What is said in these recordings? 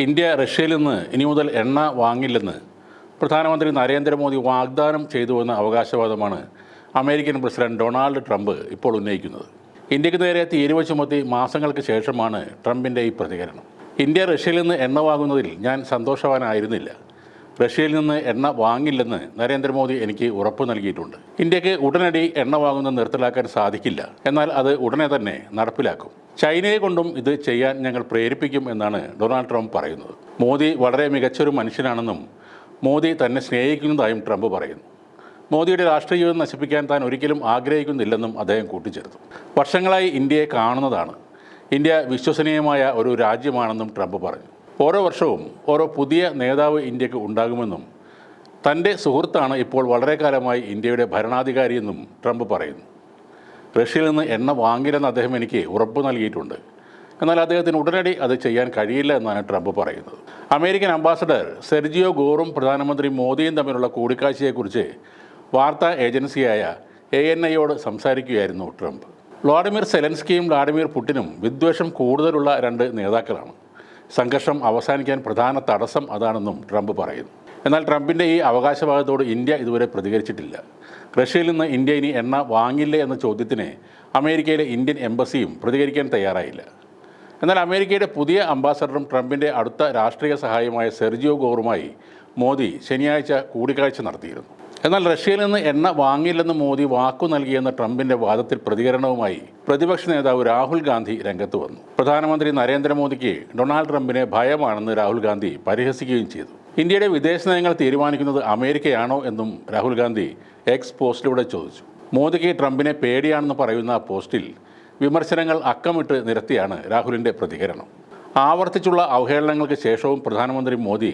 India റഷ്യയിൽ നിന്ന് ഇനി മുതൽ എണ്ണ വാങ്ങില്ലെന്ന് പ്രധാനമന്ത്രി നരേന്ദ്രമോദി വാഗ്ദാനം ചെയ്തുവെന്ന അവകാശവാദമാണ് അമേരിക്കൻ പ്രസിഡന്റ് ഡൊണാൾഡ് ട്രംപ് ഇപ്പോൾ ഉന്നയിക്കുന്നത്. ഇന്ത്യയ്ക്ക് നേരെ തീരുവ ചുമത്തി മാസങ്ങൾക്ക് ശേഷമാണ് ട്രംപിന്റെ ഈ പ്രതികരണം. ഇന്ത്യ റഷ്യയിൽ നിന്ന് എണ്ണ വാങ്ങുന്നതിൽ ഞാൻ സന്തോഷവാനായിരുന്നില്ല. റഷ്യയിൽ നിന്ന് എണ്ണ വാങ്ങില്ലെന്ന് നരേന്ദ്രമോദി എനിക്ക് ഉറപ്പ് നൽകിയിട്ടുണ്ട്. ഇന്ത്യയ്ക്ക് ഉടനടി എണ്ണ വാങ്ങുന്നത് നിർത്തലാക്കാൻ സാധിക്കില്ല. എന്നാൽ അത് ഉടനെ തന്നെ നടപ്പിലാക്കും. ചൈനയെ കൊണ്ടും ഇത് ചെയ്യാൻ ഞങ്ങൾ പ്രേരിപ്പിക്കും എന്നാണ് ഡൊണാൾഡ് ട്രംപ് പറയുന്നത്. മോദി വളരെ മികച്ചൊരു മനുഷ്യനാണെന്നും മോദി തന്നെ സ്നേഹിക്കുന്നതായും ട്രംപ് പറയുന്നു. മോദിയുടെ രാഷ്ട്രീയ ജീവിതം നശിപ്പിക്കാൻ താൻ ഒരിക്കലും ആഗ്രഹിക്കുന്നില്ലെന്നും അദ്ദേഹം കൂട്ടിച്ചേർത്തു. വർഷങ്ങളായി ഇന്ത്യയെ കാണുന്നതാണ്. ഇന്ത്യ വിശ്വസനീയമായ ഒരു രാജ്യമാണെന്നും ട്രംപ് പറഞ്ഞു. ഓരോ വർഷവും ഓരോ പുതിയ നേതാവ് ഇന്ത്യയ്ക്ക് ഉണ്ടാകുമെന്നും തന്റെ സുഹൃത്താണ് ഇപ്പോൾ വളരെ കാലമായി ഇന്ത്യയുടെ ഭരണാധികാരിയെന്നും ട്രംപ് പറയുന്നു. റഷ്യയിൽ നിന്ന് എണ്ണ വാങ്ങില്ലെന്ന് അദ്ദേഹം എനിക്ക് ഉറപ്പ് നൽകിയിട്ടുണ്ട്. എന്നാൽ അദ്ദേഹത്തിന് ഉടനടി അത് ചെയ്യാൻ കഴിയില്ല എന്നാണ് ട്രംപ് പറയുന്നത്. അമേരിക്കൻ അംബാസഡർ സെർജിയോ ഗോറും പ്രധാനമന്ത്രി മോദിയും തമ്മിലുള്ള കൂടിക്കാഴ്ചയെക്കുറിച്ച് വാർത്താ ഏജൻസിയായ എ എൻ ഐയോട് സംസാരിക്കുകയായിരുന്നു ട്രംപ്. വ്ളാഡിമിർ സെലൻസ്കിയും വ്ളാഡിമിർ പുടിനും വിദ്വേഷം കൂടുതലുള്ള രണ്ട് നേതാക്കളാണ്. സംഘർഷം അവസാനിക്കാൻ പ്രധാന തടസ്സം അതാണെന്നും ട്രംപ് പറയുന്നു. എന്നാൽ ട്രംപിന്റെ ഈ അവകാശവാദത്തോട് ഇന്ത്യ ഇതുവരെ പ്രതികരിച്ചിട്ടില്ല. റഷ്യയിൽ നിന്ന് ഇന്ത്യ ഇനി എണ്ണ വാങ്ങില്ലേ എന്ന ചോദ്യത്തിന് അമേരിക്കയിലെ ഇന്ത്യൻ എംബസിയും പ്രതികരിക്കാൻ തയ്യാറായില്ല. എന്നാൽ അമേരിക്കയുടെ പുതിയ അംബാസഡറും ട്രംപിന്റെ അടുത്ത രാഷ്ട്രീയ സഹായമായ സെർജിയോ ഗോറുമായി മോദി ശനിയാഴ്ച കൂടിക്കാഴ്ച നടത്തിയിരുന്നു. എന്നാൽ റഷ്യയിൽ നിന്ന് എണ്ണ വാങ്ങില്ലെന്ന് മോദി വാക്കു നൽകിയെന്ന ട്രംപിന്റെ വാദത്തിൽ പ്രതികരണവുമായി പ്രതിപക്ഷ നേതാവ് രാഹുൽ ഗാന്ധി രംഗത്ത് വന്നു. പ്രധാനമന്ത്രി നരേന്ദ്രമോദിക്ക് ഡൊണാൾഡ് ട്രംപിനെ ഭയമാണെന്ന് രാഹുൽ ഗാന്ധി പരിഹസിക്കുകയും ചെയ്തു. ഇന്ത്യയുടെ വിദേശ നയങ്ങൾ തീരുമാനിക്കുന്നത് അമേരിക്കയാണോ എന്നും രാഹുൽ ഗാന്ധി എക്സ് പോസ്റ്റിലൂടെ ചോദിച്ചു. മോദിക്ക് ട്രംപിനെ പേടിയാണെന്ന് പറയുന്ന പോസ്റ്റിൽ വിമർശനങ്ങൾ അക്കമിട്ട് നിരത്തിയാണ് രാഹുലിന്റെ പ്രതികരണം. ആവർത്തിച്ചുള്ള അവഹേളനങ്ങൾക്ക് ശേഷവും പ്രധാനമന്ത്രി മോദി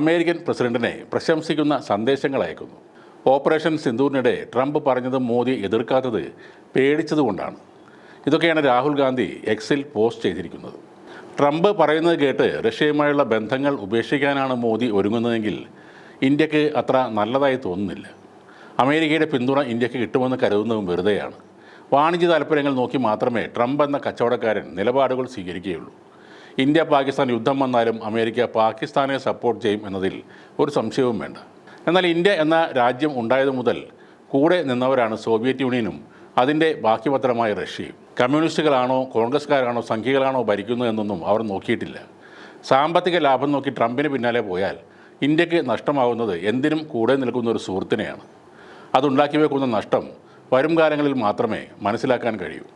അമേരിക്കൻ പ്രസിഡന്റിനെ പ്രശംസിക്കുന്ന സന്ദേശങ്ങൾ അയക്കുന്നു. ഓപ്പറേഷൻ സിന്ദൂറിനിടെ ട്രംപ് പറഞ്ഞത് മോദി എതിർക്കാത്തത് പേടിച്ചതുകൊണ്ടാണ്. ഇതൊക്കെയാണ് രാഹുൽ ഗാന്ധി എക്സിൽ പോസ്റ്റ് ചെയ്തിരിക്കുന്നത്. ട്രംപ് പറയുന്നത് കേട്ട് റഷ്യയുമായുള്ള ബന്ധങ്ങൾ ഉപേക്ഷിക്കാനാണ് മോദി ഒരുങ്ങുന്നതെങ്കിൽ ഇന്ത്യയ്ക്ക് അത്ര നല്ലതായി തോന്നുന്നില്ല. അമേരിക്കയുടെ പിന്തുണ ഇന്ത്യയ്ക്ക് കിട്ടുമെന്ന് കരുതുന്നതും വെറുതെയാണ്. വാണിജ്യ താല്പര്യങ്ങൾ നോക്കി മാത്രമേ ട്രംപ് എന്ന കച്ചവടക്കാരൻ നിലപാടുകൾ സ്വീകരിക്കുകയുള്ളൂ. ഇന്ത്യ പാകിസ്ഥാൻ യുദ്ധം വന്നാലും അമേരിക്ക പാകിസ്ഥാനെ സപ്പോർട്ട് ചെയ്യും എന്നതിൽ ഒരു സംശയവും വേണ്ട. എന്നാൽ ഇന്ത്യ എന്ന രാജ്യം ഉണ്ടായത് മുതൽ കൂടെ നിന്നവരാണ് സോവിയറ്റ് യൂണിയനും അതിന്റെ ബാക്കിപത്രമായ റഷ്യയും. കമ്മ്യൂണിസ്റ്റുകളാണോ കോൺഗ്രസ്സുകാരാണോ സംഘികളാണോ ഭരിക്കുന്നതെന്നൊന്നും അവർ നോക്കിയിട്ടില്ല. സാമ്പത്തിക ലാഭം നോക്കി ട്രംപിന് പിന്നാലെ പോയാൽ ഇന്ത്യയ്ക്ക് നഷ്ടമാകുന്നത് എന്തിനും കൂടെ നിൽക്കുന്ന ഒരു സുഹൃത്തിനെയാണ്. അതുണ്ടാക്കി വെക്കുന്ന നഷ്ടം വരും കാലങ്ങളിൽ മാത്രമേ മനസ്സിലാക്കാൻ കഴിയൂ.